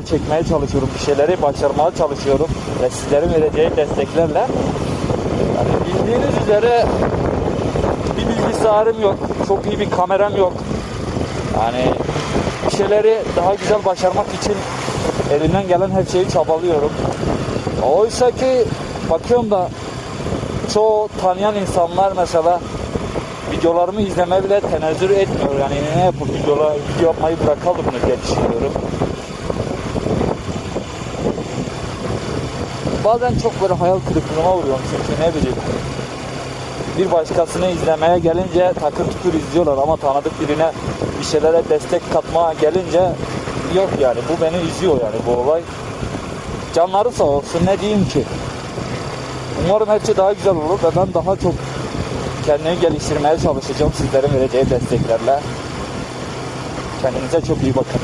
çekmeye çalışıyorum. Bir şeyleri başarmaya çalışıyorum. Ve sizlerin vereceği desteklerle. Yani bildiğiniz üzere bir bilgisayarım yok. Çok iyi bir kameram yok. Yani bir şeyleri daha güzel başarmak için elimden gelen her şeyi çabalıyorum. Oysa ki bakıyorum da çoğu tanıyan insanlar mesela videolarımı izlemeye bile tenezzül etmiyor. Yani ne yapıp videolar, video yapmayı bırakalım mı diye düşünüyorum. Bazen çok böyle hayal kırıklığına uğruyorum çünkü ne bileyim. Bir başkasını izlemeye gelince takır tukur izliyorlar ama tanıdık birine bir şeylere destek katmaya gelince yok yani bu beni üzüyor yani bu olay. Canları sağ olsun ne diyeyim ki. Umarım her şey daha güzel olur ve ben daha çok kendimi geliştirmeye çalışacağım sizlerin vereceği desteklerle. Kendinize çok iyi bakın.